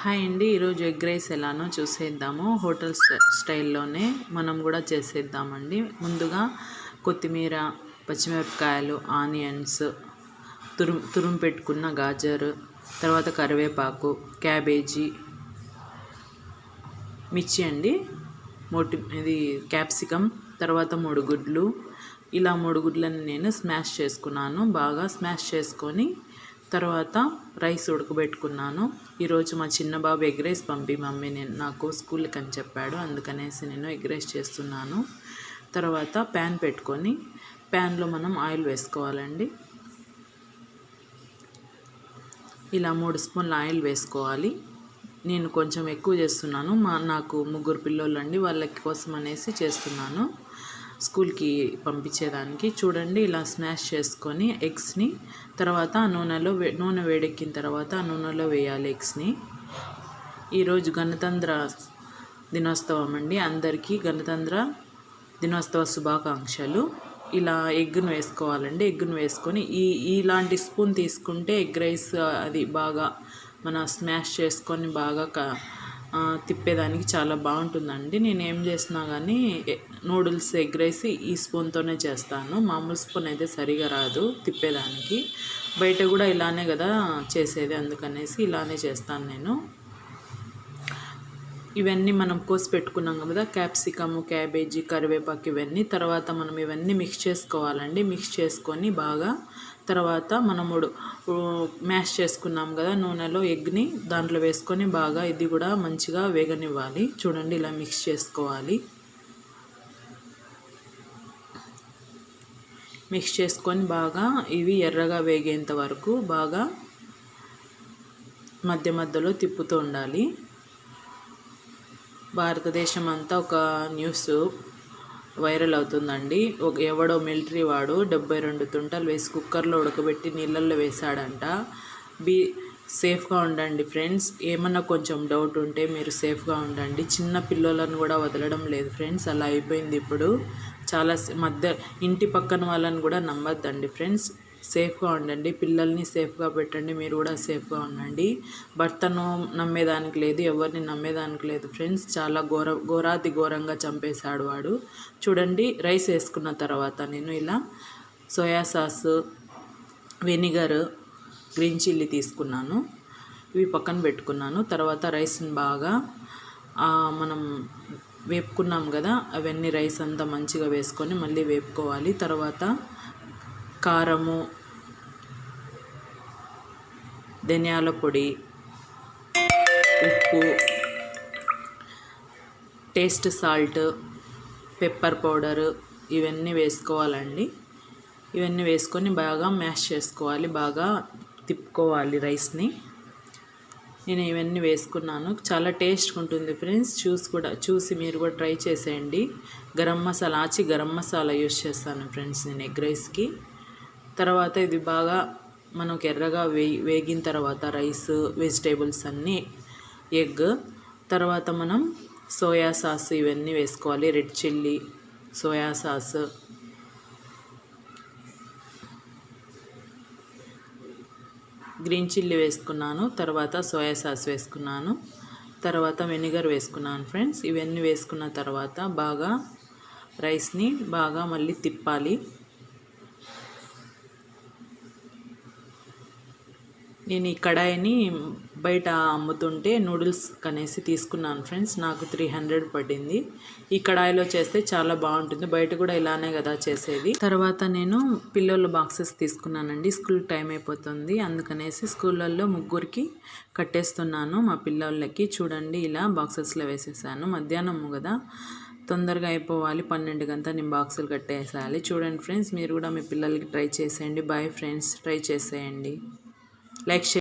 Hi అండి ఈరోజు egg rice ఎలానో చూసేద్దాము. హోటల్ స్టైల్లోనే మనం కూడా చేసేద్దామండి. ముందుగా కొత్తిమీర పచ్చిమిరపకాయలు ఆనియన్స్ తురుం తురుము పెట్టుకున్న గాజరు తర్వాత కరివేపాకు క్యాబేజీ మిర్చి అండి మోటి ఇది క్యాప్సికమ్ తర్వాత మూడు గుడ్లు ఇలా మూడు గుడ్లను నేను స్మాష్ చేసుకున్నాను. బాగా స్మాష్ చేసుకొని తర్వాత రైస్ ఉడకబెట్టుకున్నాను. ఈరోజు మా చిన్న బాబు ఎగ్ రైస్ పంపి మమ్మీ నేను నాకు స్కూల్కి అని చెప్పాడు. అందుకనేసి నేను ఎగ్ రైస్ చేస్తున్నాను. తర్వాత ప్యాన్ పెట్టుకొని ప్యాన్లో మనం ఆయిల్ వేసుకోవాలండి. ఇలా మూడు స్పూన్ల ఆయిల్ వేసుకోవాలి. నేను కొంచెం ఎక్కువ చేస్తున్నాను. మా నాకు ముగ్గురు పిల్లోళ్ళు అండి వాళ్ళకి కోసం అనేసి చేస్తున్నాను. స్కూల్కి పంపించేదానికి చూడండి ఇలా స్మాష్ చేసుకొని ఎగ్స్ని తర్వాత నూనెలో నూనె వేడెక్కిన తర్వాత ఆ నూనెలో వేయాలి ఎగ్స్ని. ఈరోజు గణతంత్ర దినోత్సవం అండి. అందరికీ గణతంత్ర దినోత్సవ శుభాకాంక్షలు. ఇలా ఎగ్ను వేసుకోవాలండి. ఎగ్ను వేసుకొని ఈ ఇలాంటి స్పూన్ తీసుకుంటే ఎగ్ రైస్ అది బాగా మన స్మాష్ చేసుకొని బాగా తిప్పేదానికి చాలా బాగుంటుందండి. నేను ఏం చేసినా కానీ నూడిల్స్ ఎగ్ రైస్ ఈ స్పూన్తోనే చేస్తాను. మామూలు స్పూన్ అయితే సరిగా రాదు తిప్పేదానికి. బయట కూడా ఇలానే కదా చేసేది అందుకనేసి ఇలానే చేస్తాను నేను. ఇవన్నీ మనం కోసి పెట్టుకున్నాం కదా క్యాప్సికము క్యాబేజీ కరివేపాకు ఇవన్నీ. తర్వాత మనం ఇవన్నీ మిక్స్ చేసుకోవాలండి. మిక్స్ చేసుకొని బాగా తర్వాత మనము మ్యాష్ చేసుకున్నాం కదా నూనెలో ఎగ్ని దాంట్లో వేసుకొని బాగా ఇది కూడా మంచిగా వేగనివ్వాలి. చూడండి ఇలా మిక్స్ చేసుకోవాలి. మిక్స్ చేసుకొని బాగా ఇవి ఎర్రగా వేగేంత వరకు బాగా మధ్య మధ్యలో తిప్పుతూ ఉండాలి. భారతదేశం అంతా ఒక న్యూస్ వైరల్ అవుతుందండి. ఒక ఎవడో మిలిటరీ వాడు డెబ్బై రెండు తుంటలు వేసి కుక్కర్లో ఉడకబెట్టి నీళ్ళల్లో వేశాడంట. బీ సేఫ్గా ఉండండి ఫ్రెండ్స్. ఏమన్నా కొంచెం డౌట్ ఉంటే మీరు సేఫ్గా ఉండండి. చిన్న పిల్లలను కూడా వదలడం లేదు ఫ్రెండ్స్. అలా అయిపోయింది ఇప్పుడు. చాలా మధ్య ఇంటి పక్కన వాళ్ళని కూడా నమ్మద్దండి ఫ్రెండ్స్. సేఫ్గా ఉండండి పిల్లల్ని సేఫ్గా పెట్టండి మీరు కూడా సేఫ్గా ఉండండి. భర్తను నమ్మేదానికి లేదు ఎవరిని నమ్మేదానికి లేదు. ఫ్రెండ్స్ చాలా ఘోర ఘోరాతి ఘోరంగా చంపేశాడు వాడు. చూడండి రైస్ వేసుకున్న తర్వాత నేను ఇలా soya sauce vinegar green chilli తీసుకున్నాను. ఇవి పక్కన పెట్టుకున్నాను. తర్వాత రైస్ని బాగా మనం వేపుకున్నాం కదా అవన్నీ రైస్ అంతా మంచిగా వేసుకొని మళ్ళీ వేపుకోవాలి. తర్వాత కారము ధనియాల పొడి ఉప్పు టేస్ట్ సాల్ట్ పెప్పర్ పౌడరు ఇవన్నీ వేసుకోవాలండి. ఇవన్నీ వేసుకొని బాగా మ్యాష్ చేసుకోవాలి బాగా తిప్పుకోవాలి రైస్ని. నేను ఇవన్నీ వేసుకున్నాను. చాలా టేస్ట్గా ఉంటుంది ఫ్రెండ్స్. చూసి కూడా చూసి మీరు కూడా ట్రై చేసేయండి. గరం మసాలా ఆచి గరం మసాలా యూస్ చేస్తాను ఫ్రెండ్స్ నేను ఎగ్ రైస్కి. తర్వాత ఇది బాగా మనకు ఎర్రగా వే వేగిన తర్వాత రైస్ వెజిటేబుల్స్ అన్నీ ఎగ్ తర్వాత మనం సోయా సాస్ ఇవన్నీ వేసుకోవాలి red chilli soya sauce. Green chilli వేసుకున్నాను తర్వాత సోయా సాస్ వేసుకున్నాను తర్వాత వెనిగర్ వేసుకున్నాను ఫ్రెండ్స్. ఇవన్నీ వేసుకున్న తర్వాత బాగా రైస్ని బాగా మళ్ళీ తిప్పాలి. నేను ఈ కడాయిని బయట అమ్ముతుంటే నూడిల్స్ కనేసి తీసుకున్నాను ఫ్రెండ్స్. నాకు త్రీ హండ్రెడ్ పడింది. ఈ కడాయిలో చేస్తే చాలా బాగుంటుంది. బయట కూడా ఇలానే కదా చేసేది. తర్వాత నేను పిల్లల బాక్సెస్ తీసుకున్నానండి. స్కూల్ టైం అయిపోతుంది. అందుకనేసి స్కూళ్ళల్లో ముగ్గురికి కట్టేస్తున్నాను మా పిల్లలకి చూడండి ఇలా బాక్సెస్లో వేసేసాను. మధ్యాహ్నం కదా. తొందరగా అయిపోవాలి. పన్నెండు గంట నేను బాక్సులు కట్టేసేయాలి. చూడండి ఫ్రెండ్స్ మీరు కూడా మీ పిల్లలకి ట్రై చేసేయండి. బాయ్ ఫ్రెండ్స్ ట్రై చేసేయండి. Like, share.